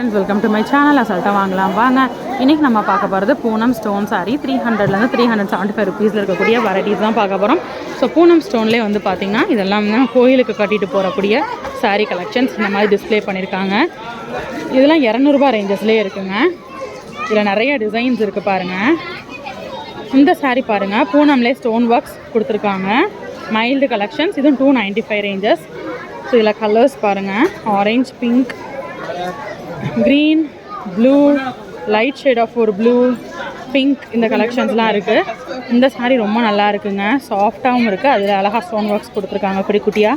Friends welcome to my channel அசால்ட்டாக வாங்கலாம். வாங்க. இன்றைக்கி நம்ம பார்க்க போகிறது பூனம் ஸ்டோன் சாரி த்ரீ ஹண்ட்ரட்லேருந்து த்ரீ ஹண்ட்ரட் செவன்ட்டி ஃபைவ் ருபீஸில் இருக்கக்கூடிய வெரைட்டிஸ் தான் பார்க்க போகிறோம் ஸோ பூனம் ஸ்டோன்லேயே வந்து பார்த்திங்கன்னா இதெல்லாம் கோயிலுக்கு கட்டிட்டு போகக்கூடிய சாரீ கலெக்ஷன்ஸ் இந்த மாதிரி டிஸ்ப்ளே பண்ணியிருக்காங்க. இதெல்லாம் இரநூறுபா ரேஞ்சஸ்லேயே இருக்குங்க. இதில் நிறைய டிசைன்ஸ் இருக்குது பாருங்கள் இந்த சாரீ பாருங்கள் பூனம்லேயே ஸ்டோன் ஒர்க்ஸ் கொடுத்துருக்காங்க. மைல்டு கலெக்ஷன்ஸ் இதுவும் two ninety five ranges so இதில் கலர்ஸ் பாருங்கள் orange pink green blue light shade of ஒரு ப்ளூ பிங்க் இந்த கலெக்ஷன்ஸ்லாம் இருக்குது இந்த சாரீ ரொம்ப நல்லா இருக்குங்க. சாஃப்டாகவும் இருக்குது அதில் அழகாக ஸ்டோன் ஒர்க்ஸ் கொடுத்துருக்காங்க குட்டி குட்டியாக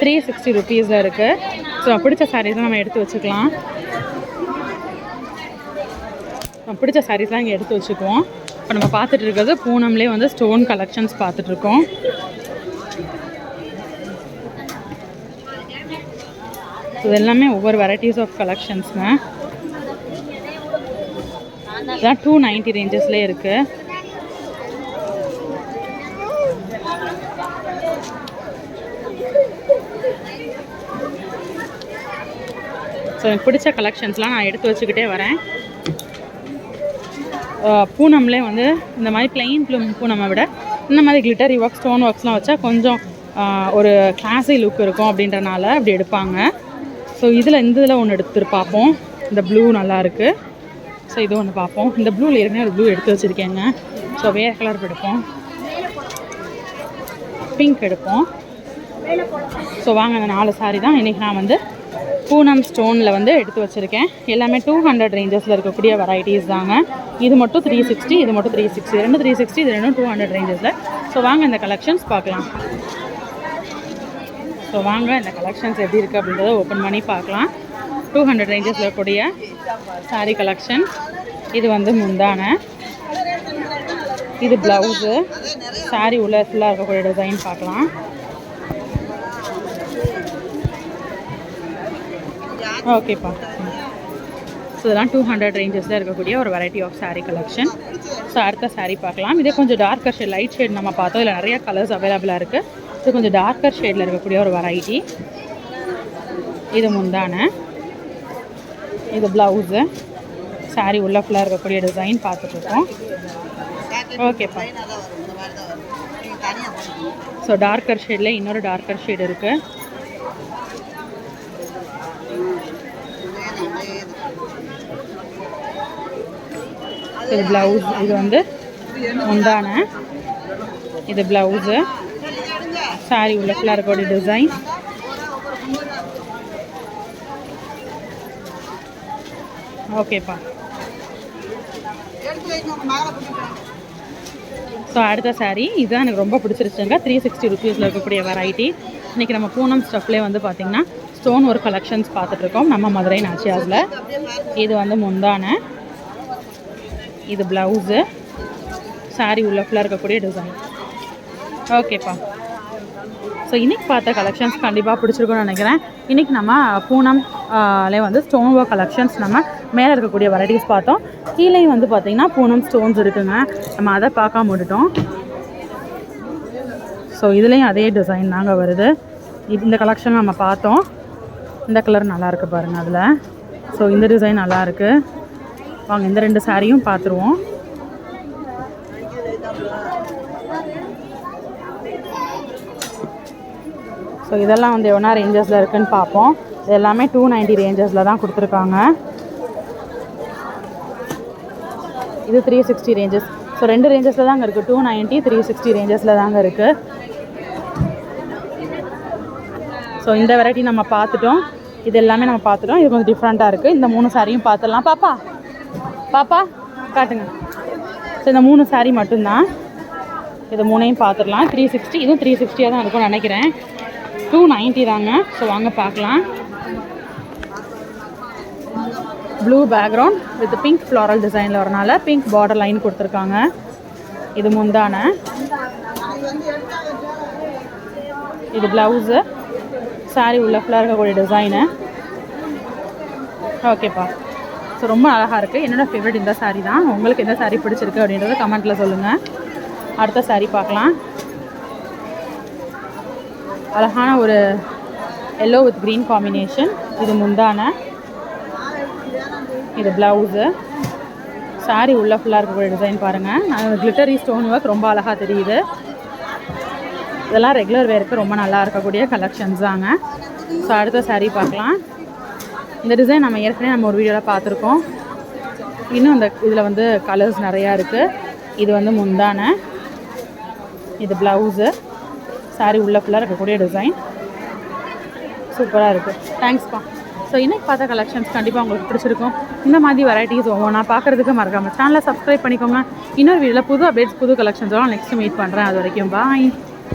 த்ரீ சிக்ஸ்டி ருபீஸில் இருக்குது ஸோ பிடிச்ச சாரீஸ்லாம் நம்ம எடுத்து வச்சுக்கலாம். நம்ம பிடிச்ச சாரீஸ்லாம் இங்கே எடுத்து வச்சுக்குவோம். இப்போ நம்ம பார்த்துட்டு இருக்கிறது பூனம்லேயே வந்து ஸ்டோன் கலெக்ஷன்ஸ் பார்த்துட்ருக்கோம் இது எல்லாமே ஒவ்வொரு வெரைட்டிஸ் ஆஃப் கலெக்ஷன்ஸுங்க இதெல்லாம் டூ நைன்ட்டி ரேஞ்சஸ்லேயே இருக்குது ஸோ எனக்கு பிடிச்ச கலெக்ஷன்ஸ்லாம் நான் எடுத்து வச்சுக்கிட்டே வரேன். பூனம்லேயே பூனம்லே வந்து இந்த மாதிரி பிளெயின் ப்ளூம் பூனமை விட இந்த மாதிரி கிளிட்டரி ஒர்க் ஸ்டோன் ஒர்க்ஸ்லாம் வச்சா கொஞ்சம் ஒரு கிளாஸி லுக் இருக்கும் அப்படின்றனால அப்படி எடுப்பாங்க. ஸோ இதில் இந்த இதில் ஒன்று எடுத்துட்டு பார்ப்போம். இந்த ப்ளூ நல்லாயிருக்கு ஸோ இது ஒன்று பார்ப்போம். இந்த ப்ளூவில் ஏற்கனவே ஒரு ப்ளூ எடுத்து வச்சுருக்கேங்க. ஸோ வேறு கலர் எடுப்போம். பிங்க் எடுப்போம். ஸோ வாங்க அந்த நாலு சாரி தான். இன்றைக்கி நான் வந்து பூனம் ஸ்டோனில் வந்து எடுத்து வச்சுருக்கேன். எல்லாமே டூ ஹண்ட்ரட் ரேஞ்சஸில் இருக்கக்கூடிய வெரைட்டிஸ் தாங்க. இது மட்டும் த்ரீ சிக்ஸ்டி இது மட்டும் த்ரீ சிக்ஸ்டி ரெண்டு த்ரீ சிக்ஸ்டி இது ரெண்டும் டூ ஹண்ட்ரட் ரேஞ்சஸில் ஸோ வாங்க இந்த கலெக்ஷன்ஸ் பார்க்கலாம். ஸோ வாங்க இந்த கலெக்ஷன்ஸ் எப்படி இருக்குது அப்படின்றத ஓப்பன் பண்ணி பார்க்கலாம். டூ ஹண்ட்ரட் ரேஞ்சஸில் இருக்கக்கூடிய சாரீ கலெக்ஷன் இது வந்து முந்தான. இது ப்ளவுஸு சாரீ உள்ள ஃபுல்லாக இருக்கக்கூடிய டிசைன் பார்க்கலாம். ஓகேப்பா ஸோ இதெல்லாம் டூ ஹண்ட்ரட் ரேஞ்சஸில் இருக்கக்கூடிய ஒரு variety of sari collection so அடுத்த சாரீ பார்க்கலாம். இதே கொஞ்சம் டார்க்கர் ஷேட் லைட் ஷேட் நம்ம பார்த்தோம். இதில் நிறைய கலர்ஸ் அவைலபிளாக இருக்குது இது கொஞ்சம் டார்க்கர் ஷேடில் இருக்கக்கூடிய ஒரு வெரைட்டி இது முந்தான. இது ப்ளவுஸு சாரி உள்ள ஃபுல்லாக இருக்கக்கூடிய டிசைன் பார்த்துட்ருக்கோம். ஓகேப்பா ஸோ டார்க்கர் ஷேடில் இன்னொரு டார்க்கர் ஷேட் இருக்குது இது ப்ளவுஸ் இது வந்து முந்தான. இது ப்ளவுஸு சாரி உள்ள இருக்கக்கூடிய டிசைன் ஓகேப்பா ஸோ அடுத்த saree இதுதான் எனக்கு ரொம்ப பிடிச்சிருச்சுங்க. த்ரீ சிக்ஸ்டி ருபீஸில் இருக்கக்கூடிய வெரைட்டி இன்றைக்கி நம்ம பூனம் ஸ்டஃப்லேயே வந்து பார்த்திங்கன்னா ஸ்டோன் ஒரு கலெக்ஷன்ஸ் பார்த்துட்ருக்கோம் நம்ம மதுரை நாச்சியாஸில் இது வந்து முந்தான. இது ப்ளவுஸு saree உள்ள ஃபுல்லாக இருக்கக்கூடிய டிசைன் ஓகேப்பா ஸோ இன்றைக்கி பார்த்த கலெக்ஷன்ஸ் கண்டிப்பாக பிடிச்சிருக்கும்னு நினைக்கிறேன். இன்றைக்கி நம்ம பூனம் லே வந்து ஸ்டோன் ஒர்க் கலெக்ஷன்ஸ் நம்ம மேலே இருக்கக்கூடிய வெரைட்டிஸ் பார்த்தோம். கீழே வந்து பார்த்திங்கன்னா பூனம் ஸ்டோன்ஸ் இருக்குங்க. நம்ம அதை பார்க்காம விட்டுட்டோம். ஸோ இதுலேயும் அதே டிசைன் தாங்க வருது. இந்த கலெக்ஷன் நம்ம பார்த்தோம். இந்த கலர் நல்லாயிருக்கு பாருங்கள் அதில். ஸோ இந்த டிசைன் நல்லாயிருக்கு வாங்க இந்த ரெண்டு சாரியும் பார்த்துருவோம். ஸோ இதெல்லாம் வந்து எவ்வளோ ரேஞ்சஸில் இருக்குன்னு பார்ப்போம். இது எல்லாமே டூ நைன்ட்டி ரேஞ்சஸில் தான் கொடுத்துருக்காங்க. இது த்ரீ சிக்ஸ்டி ரேஞ்சஸ் ஸோ ரெண்டு ரேஞ்சஸில் தாங்க இருக்குது டூ நைன்ட்டி த்ரீ சிக்ஸ்டி ரேஞ்சஸில் தாங்க இருக்குது ஸோ இந்த வெரைட்டி நம்ம பார்த்துட்டோம். இது எல்லாமே நம்ம பார்த்துட்டோம். இது கொஞ்சம் டிஃப்ரெண்ட்டாக இருக்குது இந்த மூணு சாரியும் பார்த்துடலாம். பாப்பா பாப்பா காட்டுங்க. ஸோ இந்த மூணு சாரீ மட்டும்தான். இது மூணையும் பார்த்துடலாம். த்ரீ சிக்ஸ்டி இதுவும் த்ரீ சிக்ஸ்டியாக தான் இருக்கும்னு நினைக்கிறேன். டூ நைன்ட்டி தாங்க. ஸோ வாங்க பார்க்கலாம். Blue background with pink floral டிசைனில் வரனால பிங்க் பார்டர் லைன் கொடுத்துருக்காங்க. இது முந்தான. இது ப்ளவுஸு saree உள்ள ஃபுல்லாக இருக்கக்கூடிய டிசைனு ஓகேப்பா ஸோ ரொம்ப அழகாக இருக்குது என்னோடய ஃபேவரட் இந்த சாரீ தான். உங்களுக்கு எந்த சாரீ பிடிச்சிருக்கு அப்படின்றத கமெண்ட்டில் சொல்லுங்கள் அடுத்த சாரீ பார்க்கலாம். அழகான ஒரு எல்லோ வித் க்ரீன் காம்பினேஷன் இது முந்தான. இது ப்ளவுஸு saree உள்ள ஃபுல்லாக இருக்கக்கூடிய டிசைன் பாருங்கள் அது கிளிட்டரி ஸ்டோன் ஒர்க் ரொம்ப அழகாக தெரியுது. இதெல்லாம் ரெகுலர் வேருக்கு ரொம்ப நல்லா இருக்கக்கூடிய கலெக்ஷன்ஸ் தாங்க. ஸோ அடுத்த சாரீ பார்க்கலாம். இந்த டிசைன் நம்ம ஏற்கனவே நம்ம ஒரு வீடியோவில் பார்த்துருக்கோம். இன்னும் அந்த இதில் வந்து கலர்ஸ் நிறையா இருக்குது இது வந்து முந்தான. இது ப்ளவுஸு சாரீ உள்ள ஃபுல்லாக இருக்கக்கூடிய டிசைன் சூப்பராக இருக்குது தேங்க்ஸ்ப்பா ஸோ இன்னைக்கு பார்த்த கலெக்ஷன்ஸ் கண்டிப்பாக உங்களுக்கு பிடிச்சிருக்கும். இந்த மாதிரி வெரைட்டிஸ் ஒவ்வொன்றா பார்க்குறதுக்கு மறக்காமல் சேனலை சப்ஸ்கிரைப் பண்ணிக்கோங்க. இன்னொரு வீடியோவில் புது அப்டேட்ஸ் புது கலெக்ஷன்ஸ்லாம் நெக்ஸ்ட் மீட் பண்ணுறேன் அது வரைக்கும் பாய்